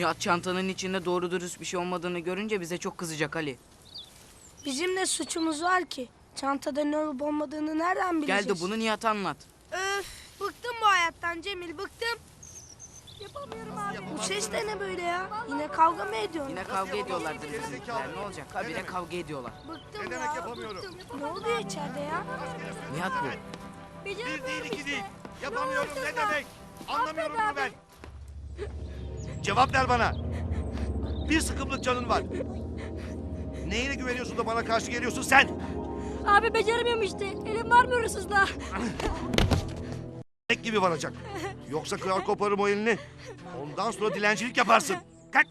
Nihat çantanın içinde doğru dürüst bir şey olmadığını görünce bize çok kızacak Ali. Bizim ne suçumuz var ki? Çantada ne olup olmadığını nereden bileceğiz? Gel de bunu Nihat'a anlat. Öf, bıktım bu hayattan Cemil, bıktım. Yapamıyorum abi. Bu ses de ne böyle ya? Yine kavga mı ediyorsun? Yine kavga ediyorlardır bizimkiler. Ne olacak? Habire kavga ediyorlar. Bıktım Ne ya. demek yapamıyorum? bıktım. Ne oluyor içeride ya? Nihat bu. Bir değil iki değil. Yapamıyorum ne demek? Anlamıyorum bunu ben. Cevap ver bana. Bir sıkımlık canın var. Neyine güveniyorsun da bana karşı geliyorsun sen? Abi beceremiyorum işte. Elim var mı hırsızla? Tek gibi varacak. Yoksa kırar koparım o elini. Ondan sonra dilencilik yaparsın. Kalk.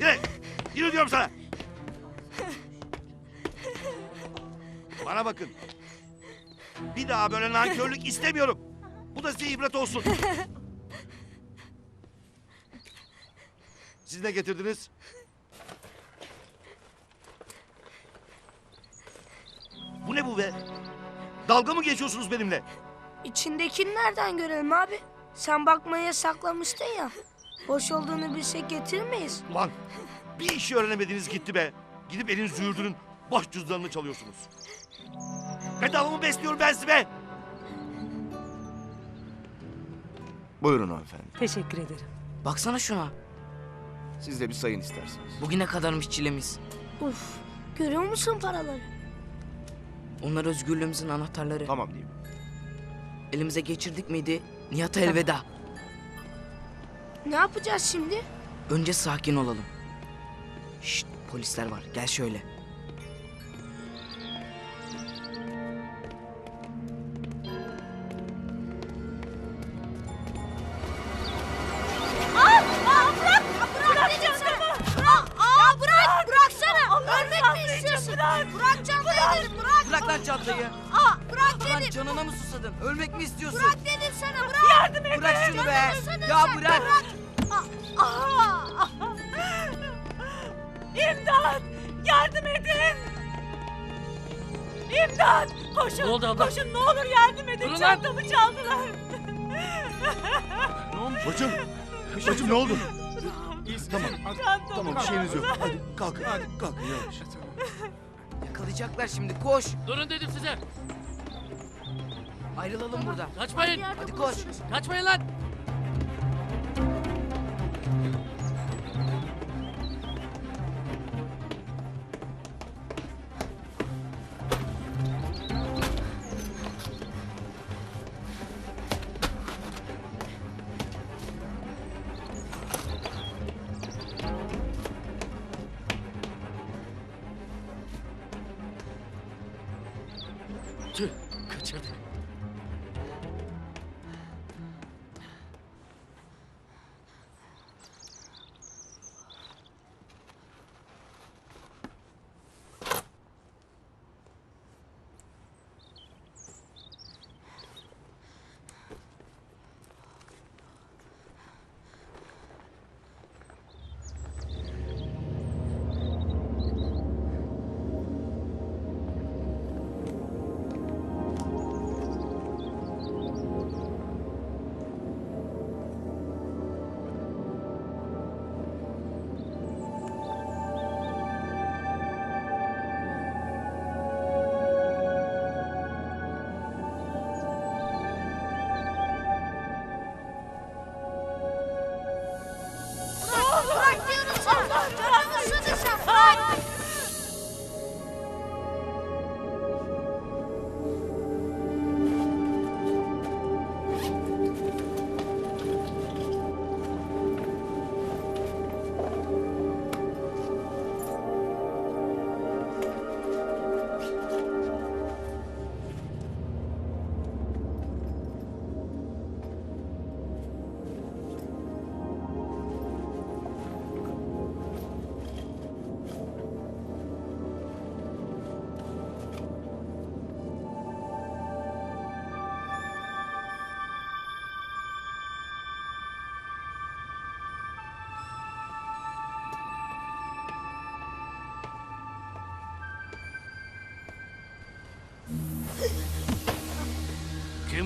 Yürü. Yürü diyorum sana. Bana bakın. Bir daha böyle nankörlük istemiyorum. Bu da size ibret olsun. Siz ne getirdiniz? Bu ne bu be? Dalga mı geçiyorsunuz benimle? İçindekini nereden görelim abi? Sen bakmaya saklamıştın ya. Boş olduğunu bilsek getirmeyiz. Ulan bir işi öğrenemediniz gitti be. Gidip elin züğürdünün boş cüzdanını çalıyorsunuz. Bedava mı besliyorum ben sizi be? Buyurun hanımefendi. Teşekkür ederim. Baksana şuna. Siz de bir sayın isterseniz. Bugüne kadarmış çilemiz. Uf, görüyor musun paraları? Onlar özgürlüğümüzün anahtarları. Tamam diyeyim. Elimize geçirdik miydi? Nihat'a elveda. Ne yapacağız şimdi? Önce sakin olalım. Şşt polisler var. Gel şöyle. Ya bırak. İmdat! Yardım edin! İmdat! Koşun! Ne oldu abla? Koşun ne olur yardım edin! Durun lan! Çantamı çaldılar! Bacım. Bacım ne oldu? Tamam. Çantamı Tamam bir şeyiniz yok. Hadi kalkın. Hadi kalkın yavaş. Yakalayacaklar şimdi. Koş. Durun dedim size. Ayrılalım buradan. Kaçmayın. Hadi koş. Kaçmayın lan. 그, 그치가 되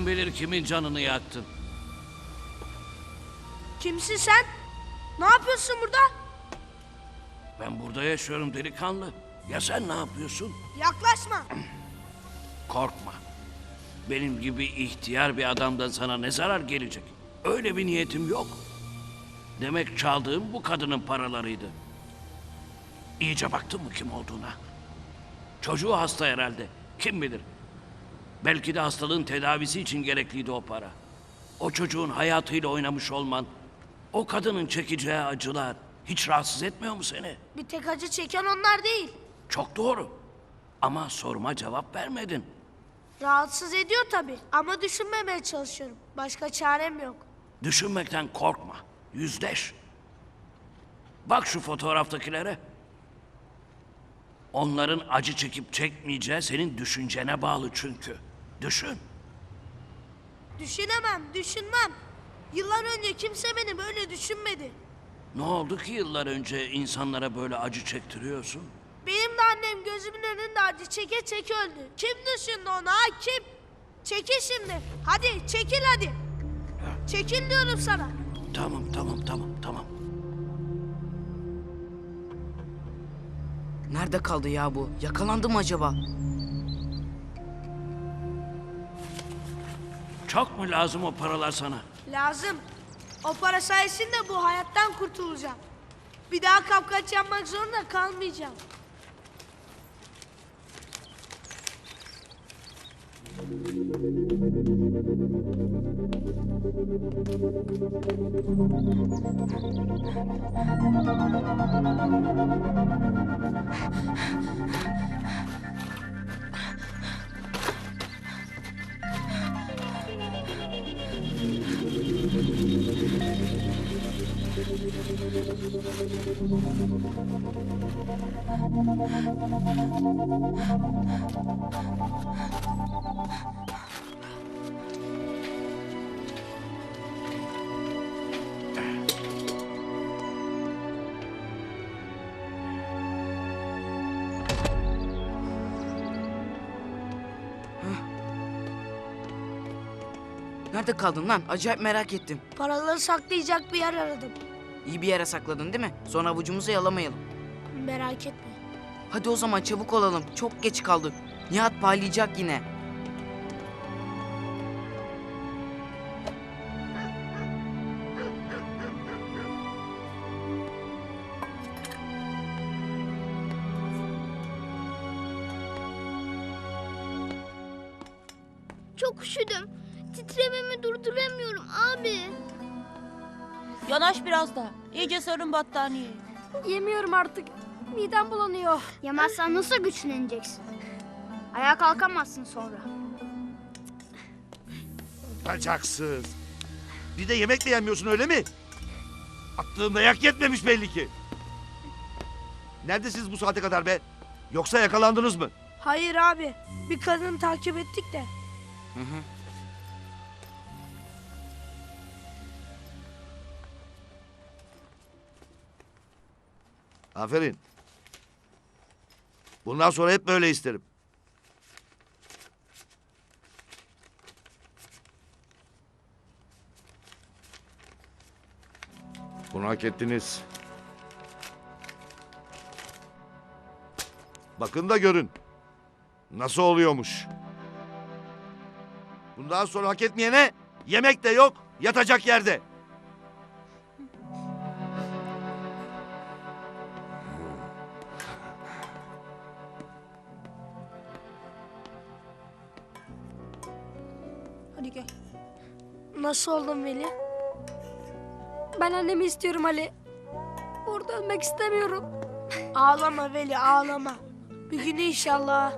Kim bilir kimin canını yaktın. Kimsin sen? Ne yapıyorsun burada? Ben burada yaşıyorum delikanlı. Ya sen ne yapıyorsun? Yaklaşma. Korkma. Benim gibi ihtiyar bir adamdan sana ne zarar gelecek? Öyle bir niyetim yok. Demek çaldığım bu kadının paralarıydı. İyice baktın mı kim olduğuna? Çocuğu hasta herhalde. Kim bilir? Belki de hastalığın tedavisi için gerekliydi o para. O çocuğun hayatıyla oynamış olman, o kadının çekeceği acılar hiç rahatsız etmiyor mu seni? Bir tek acı çeken onlar değil. Çok doğru. Ama sorma cevap vermedin. Rahatsız ediyor tabii. Ama düşünmemeye çalışıyorum. Başka çarem yok. Düşünmekten korkma. Yüzleş. Bak şu fotoğraftakilere. Onların acı çekip çekmeyeceği senin düşüncene bağlı çünkü. Düşün. Düşünemem, düşünmem. Yıllar önce kimse beni böyle düşünmedi. Ne oldu ki yıllar önce insanlara böyle acı çektiriyorsun? Benim de annem gözümün önünde acı çeke çeke öldü. Kim düşündü onu ha kim? Çekil şimdi. Hadi çekil hadi. Çekil diyorum sana. Tamam tamam tamam tamam. Nerede kaldı ya bu? Yakalandı mı acaba? Çok mu lazım o paralar sana? Lazım. O para sayesinde bu hayattan kurtulacağım. Bir daha kapkaç yapmak zorunda kalmayacağım. Nerede kaldın lan? Acayip merak ettim. Paraları saklayacak bir yer aradım. İyi bir yere sakladın değil mi? Sonra avucumuzu yalamayalım. Merak etme. Hadi o zaman çabuk olalım. Çok geç kaldık. Nihat parlayacak yine. Çok üşüdüm. Titrememi durduramıyorum abi. Yanaş biraz da. İyice sarın battaniyeyi. Yemiyorum artık. Midem bulanıyor. Yemezsen nasıl güçleneceksin? Ayağa kalkamazsın sonra. Bacaksız. Bir de yemek de yemiyorsun öyle mi? Attığın dayak yetmemiş belli ki. Neredesiniz bu saate kadar be? Yoksa yakalandınız mı? Hayır abi. Bir kadını takip ettik de. Hı hı. Aferin. Bundan sonra hep böyle isterim. Bunu hak ettiniz. Bakın da görün. Nasıl oluyormuş. Bundan sonra hak etmeyene yemek de yok, yatacak yerde. Nasıl oldun Veli? Ben annemi istiyorum Ali. Burada ölmek istemiyorum. Ağlama Veli ağlama. Bir gün inşallah.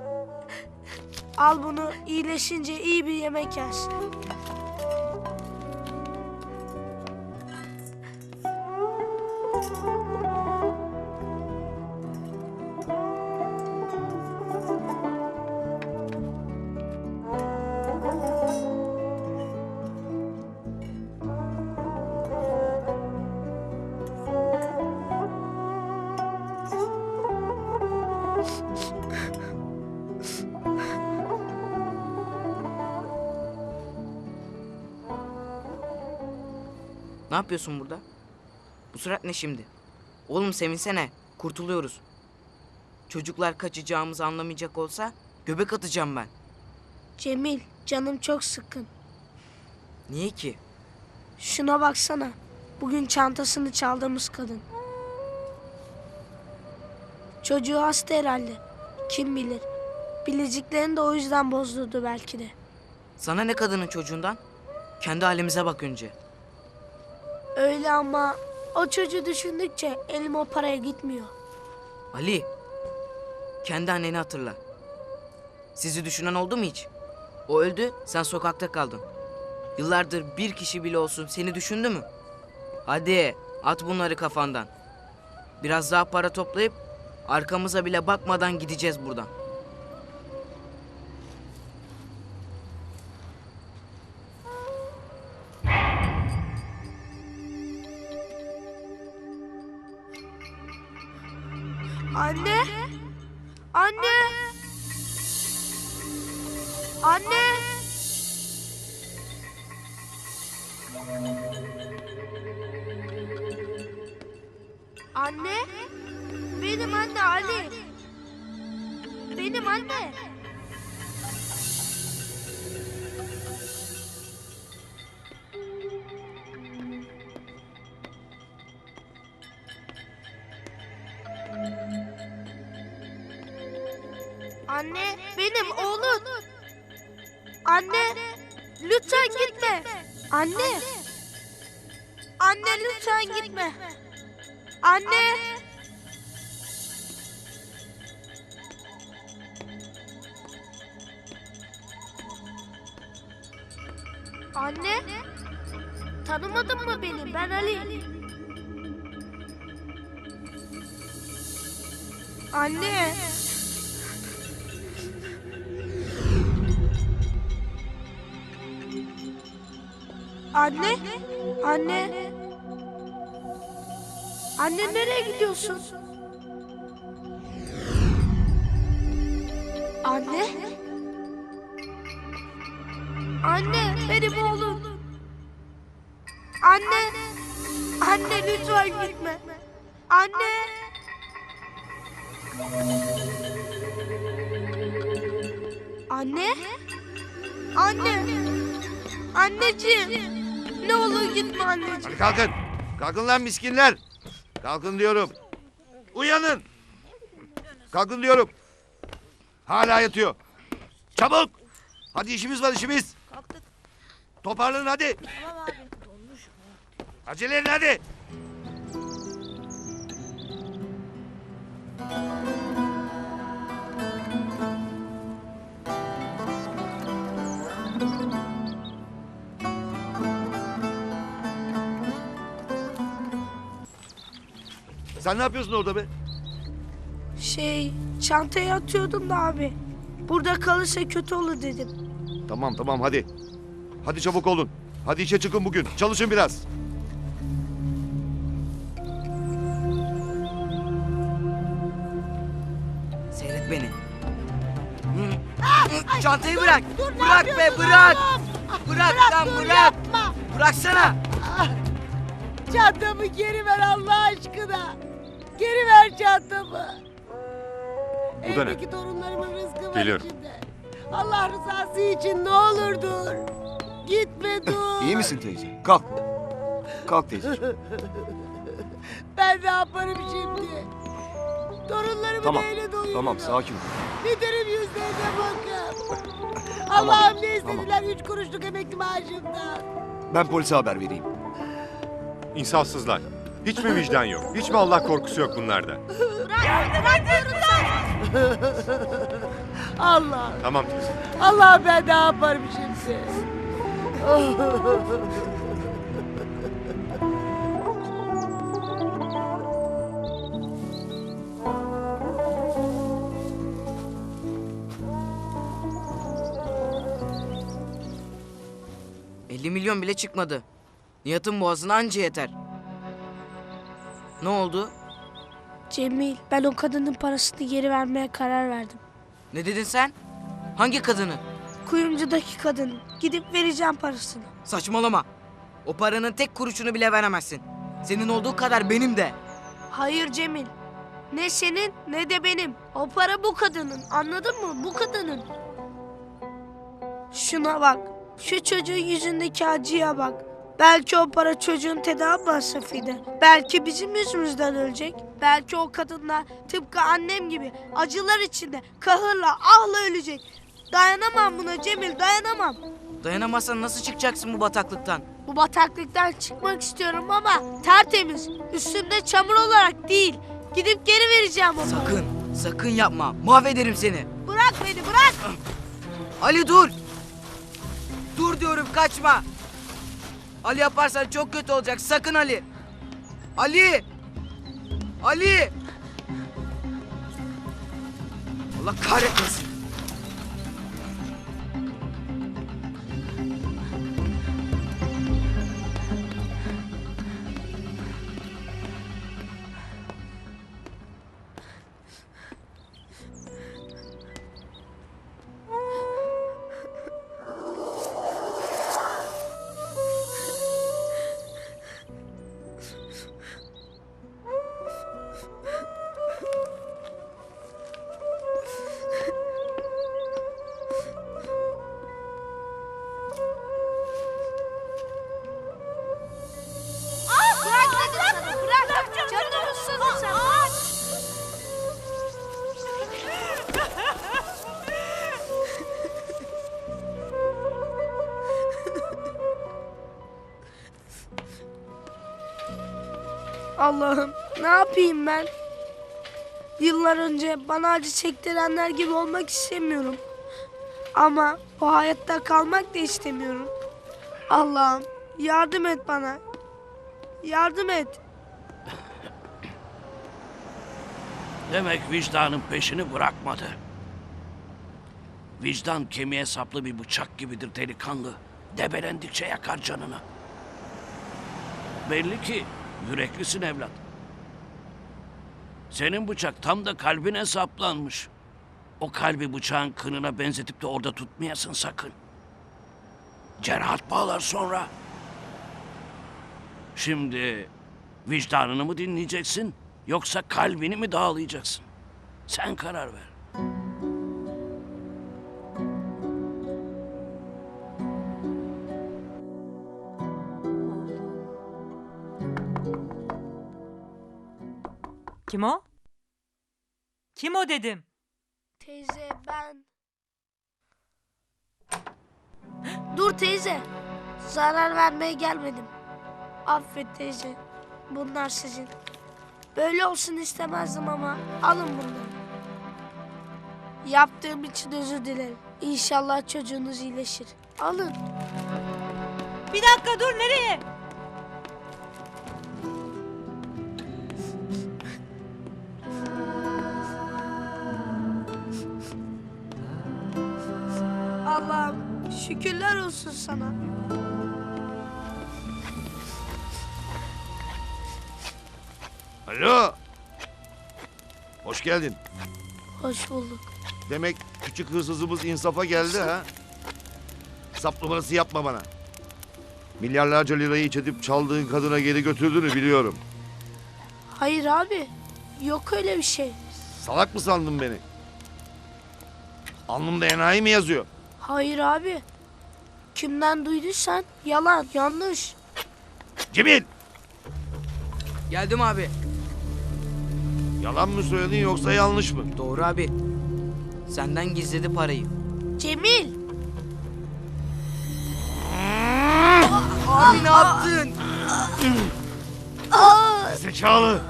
Al bunu iyileşince iyi bir yemek yersin. Ne yapıyorsun burada? Bu surat ne şimdi? Oğlum sevinsene. Kurtuluyoruz. Çocuklar kaçacağımızı anlamayacak olsa göbek atacağım ben. Cemil canım çok sıkkın. Niye ki? Şuna baksana. Bugün çantasını çaldığımız kadın. Çocuğu hasta herhalde. Kim bilir. Bileziklerini de o yüzden bozdurdu belki de. Sana ne kadının çocuğundan? Kendi halimize bak önce. Öyle ama o çocuğu düşündükçe elim o paraya gitmiyor. Ali. Kendi anneni hatırla. Sizi düşünen oldu mu hiç? O öldü, sen sokakta kaldın. Yıllardır bir kişi bile olsun seni düşündü mü? Hadi at bunları kafandan. Biraz daha para toplayıp arkamıza bile bakmadan gideceğiz buradan. Anne! Anne! Anne! Anne! Benim anne Ali. Benim anne. Anne. Tanımadın mı beni? Ben Ali. Anne. Anne? Anne? Anne nereye gidiyorsun? Anne? Anne. Anneciğim. Ne olur gitme anneciğim. Hadi kalkın. Kalkın lan miskinler. Kalkın diyorum. Uyanın. Kalkın diyorum. Hala yatıyor. Çabuk. Hadi işimiz var işimiz. Toparlanın hadi. Acele edin hadi. Sen ne yapıyorsun orada be? Şey, çantaya atıyordum da abi. Burada kalırsa kötü olur dedim. Tamam tamam hadi. Hadi çabuk olun. Hadi işe çıkın bugün. Çalışın biraz. Seyret beni. Çantayı bırak. bırak be bırak. Bırak lan bırak. Bıraksana. Çantamı geri ver Allah aşkına. Geri ver çantamı. Bu da ne? Evdeki torunlarımın rızkı var Geliyorum. içinde. Allah rızası için ne olur dur. Gitme dur. İyi misin teyze? Kalk. Kalk teyzeciğim. Ben ne yaparım şimdi? Torunlarımı Tamam. neyle doyururum? Tamam sakin ol. Bitirim yüzlerine bakın. Allah'ım ne tamam. istediler üç kuruşluk emekli maaşımdan. Ben polise haber vereyim. İnsafsızlar. Hiç mi vicdan yok? Hiç mi Allah korkusu yok bunlarda? Allah. Tamam teyze. Allah ben ne yaparım şimdi? ...50 milyon bile çıkmadı. Nihat'ın boğazına anca yeter. Ne oldu? Cemil, ben o kadının parasını geri vermeye karar verdim. Ne dedin sen? Hangi kadını? Kuyumcudaki kadın. Gidip vereceğim parasını. Saçmalama. O paranın tek kuruşunu bile veremezsin. Senin olduğu kadar benim de. Hayır Cemil. Ne senin ne de benim. O para bu kadının. Anladın mı? Bu kadının. Şuna bak. Şu çocuğun yüzündeki acıya bak. Belki o para çocuğun tedavi masrafıydı. Belki bizim yüzümüzden ölecek. Belki o kadınlar tıpkı annem gibi acılar içinde kahırla ahla ölecek. Dayanamam buna Cemil dayanamam. Dayanamazsan nasıl çıkacaksın bu bataklıktan? Bu bataklıktan çıkmak istiyorum ama tertemiz. Üstümde çamur olarak değil. Gidip geri vereceğim onu. Sakın, sakın yapma. Mahvederim seni. Bırak beni bırak. Ali dur. Dur diyorum kaçma. Ali yaparsan çok kötü olacak. Sakın Ali. Ali. Ali. Allah kahretmesin. Allah'ım ne yapayım ben? Yıllar önce bana acı çektirenler gibi olmak istemiyorum. Ama bu hayatta kalmak da istemiyorum. Allah'ım yardım et bana. Yardım et. Demek vicdanın peşini bırakmadı. Vicdan kemiğe saplı bir bıçak gibidir delikanlı. Debelendikçe yakar canını. Belli ki yüreklisin evlat. Senin bıçak tam da kalbine saplanmış. O kalbi bıçağın kınına benzetip de orada tutmayasın sakın. Cerrahat bağlar sonra. Şimdi vicdanını mı dinleyeceksin yoksa kalbini mi dağlayacaksın? Sen karar ver. Kim o? Kim o dedim. Teyze ben... Dur teyze. Zarar vermeye gelmedim. Affet teyze. Bunlar sizin. Böyle olsun istemezdim ama alın bunları. Yaptığım için özür dilerim. İnşallah çocuğunuz iyileşir. Alın. Bir dakika dur nereye? Şükürler olsun sana. Alo. Hoş geldin. Hoş bulduk. Demek küçük hırsızımız insafa geldi ha? Sap numarası yapma bana. Milyarlarca lirayı iç edip çaldığın kadına geri götürdüğünü biliyorum. Hayır abi. Yok öyle bir şey. Salak mı sandın beni? Alnımda enayi mi yazıyor? Hayır abi. Kimden duyduysan yalan, yanlış. Cemil! Geldim abi. Yalan mı söyledin yoksa yanlış mı? Doğru abi. Senden gizledi parayı. Cemil! Abi ne yaptın? Zekalı!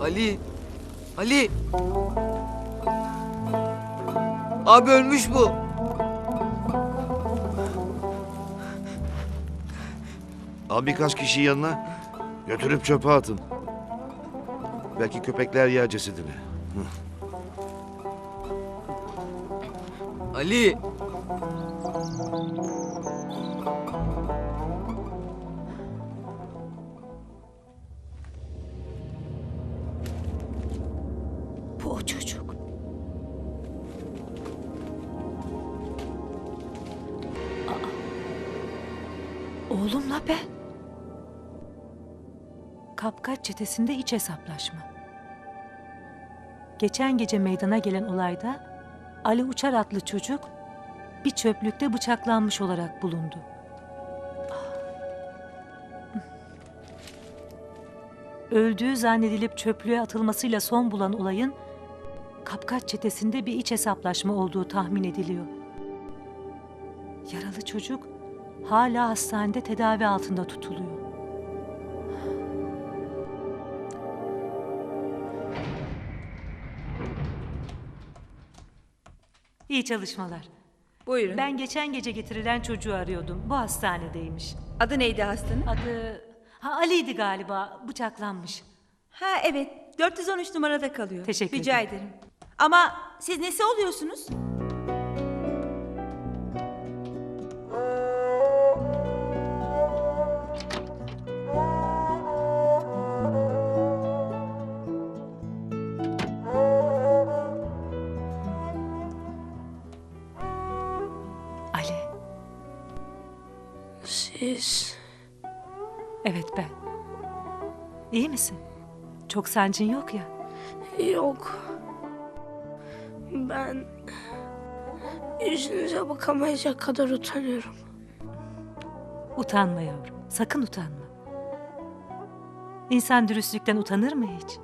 Ali. Ali. Abi ölmüş bu. Al birkaç kişi yanına. Götürüp çöpe atın. Belki köpekler yer cesedini. Ali. Oğlumla ben. Kapkaç çetesinde iç hesaplaşma. Geçen gece meydana gelen olayda Ali Uçar adlı çocuk bir çöplükte bıçaklanmış olarak bulundu. Öldüğü zannedilip çöplüğe atılmasıyla son bulan olayın Kapkaç çetesinde bir iç hesaplaşma olduğu tahmin ediliyor. Yaralı çocuk hala hastanede tedavi altında tutuluyor. İyi çalışmalar. Buyurun. Ben geçen gece getirilen çocuğu arıyordum. Bu hastanedeymiş. Adı neydi hastanın? Adı... Ha Ali'ydi galiba. Bıçaklanmış. Ha evet. 413 numarada kalıyor. Teşekkür Rica ederim. ederim. Ama siz nesi oluyorsunuz? Misin? Çok sancın yok ya. yok. Ben yüzünüze bakamayacak kadar utanıyorum. Utanma yavrum. Sakın utanma. İnsan dürüstlükten utanır mı hiç?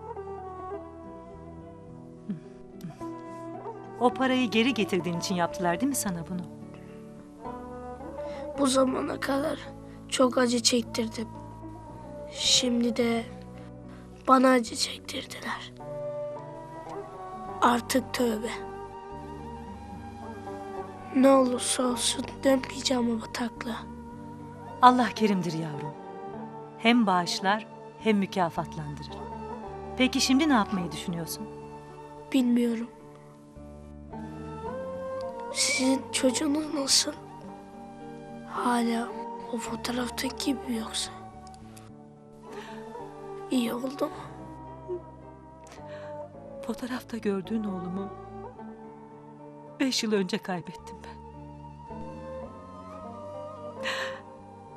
O parayı geri getirdiğin için yaptılar değil mi sana bunu? Bu zamana kadar çok acı çektirdim. Şimdi de bana acı çektirdiler. Artık tövbe. Ne olursa olsun dönmeyeceğim o bataklığa. Allah kerimdir yavrum. Hem bağışlar hem mükafatlandırır. Peki şimdi ne yapmayı düşünüyorsun? Bilmiyorum. Sizin çocuğunuz nasıl? Hala o fotoğraftaki gibi yoksa? İyi oldu mu? Fotoğrafta gördüğün oğlumu beş yıl önce kaybettim ben.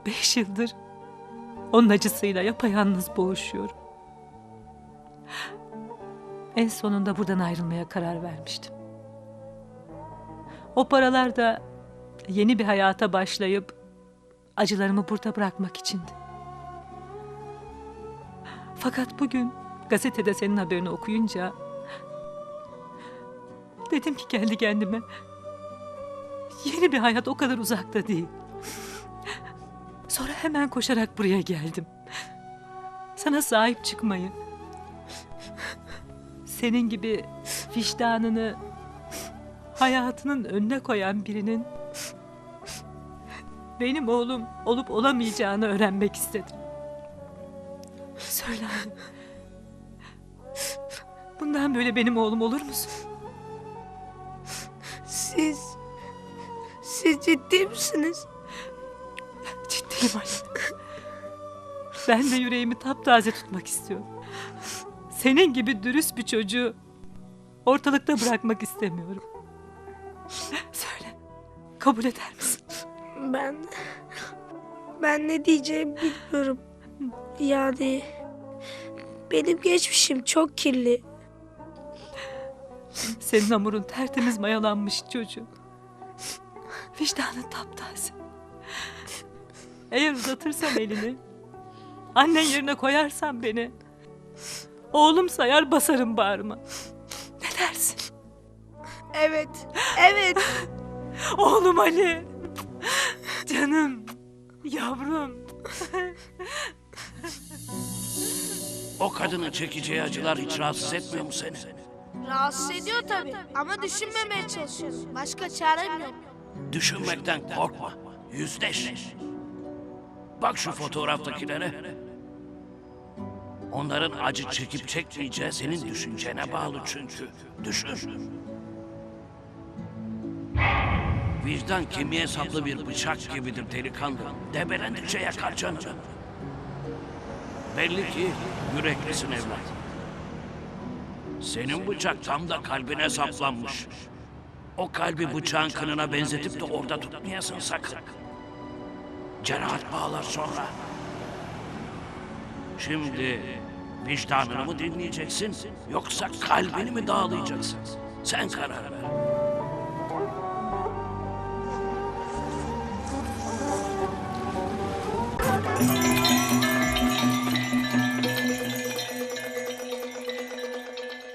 Beş yıldır onun acısıyla yapayalnız boğuşuyorum. En sonunda buradan ayrılmaya karar vermiştim. O paralar da yeni bir hayata başlayıp acılarımı burada bırakmak içindi. Fakat bugün gazetede senin haberini okuyunca dedim ki kendi kendime yeni bir hayat o kadar uzakta değil. Sonra hemen koşarak buraya geldim. Sana sahip çıkmayı, senin gibi vicdanını hayatının önüne koyan birinin benim oğlum olup olamayacağını öğrenmek istedim. Söyle anne. Bundan böyle benim oğlum olur musun? Siz... Siz ciddi misiniz? Ciddiyim anne. Ben de yüreğimi taptaze tutmak istiyorum. Senin gibi dürüst bir çocuğu ortalıkta bırakmak istemiyorum. Söyle. Kabul eder misin? Ben... Ben ne diyeceğimi bilmiyorum. Yani... Benim geçmişim çok kirli. Senin hamurun tertemiz mayalanmış çocuğum. Vicdanın taptaze. Eğer uzatırsam elini, annen yerine koyarsan beni, oğlum sayar basarım bağrıma. Ne dersin? Evet, evet. Oğlum Ali. Canım, yavrum. O kadının çekeceği acılar hiç rahatsız etmiyor mu seni? Rahatsız ediyor tabii ama düşünmemeye çalışıyorum. Başka çarem yok. Düşünmekten korkma. Yüzleş. Bak şu fotoğraftakilere. Onların acı çekip çekmeyeceği senin düşüncene bağlı çünkü. Düşün. Vicdan kemiğe saplı bir bıçak gibidir delikanlı. Debelendikçe yakar canını. Belli ki yüreklisin evlat. Senin bıçak tam da kalbine saplanmış. O kalbi bıçağın kanına benzetip de orada tutmayasın sakın. Cerahat bağlar sonra. Şimdi vicdanını mı dinleyeceksin yoksa kalbini mi dağlayacaksın? Sen karar ver.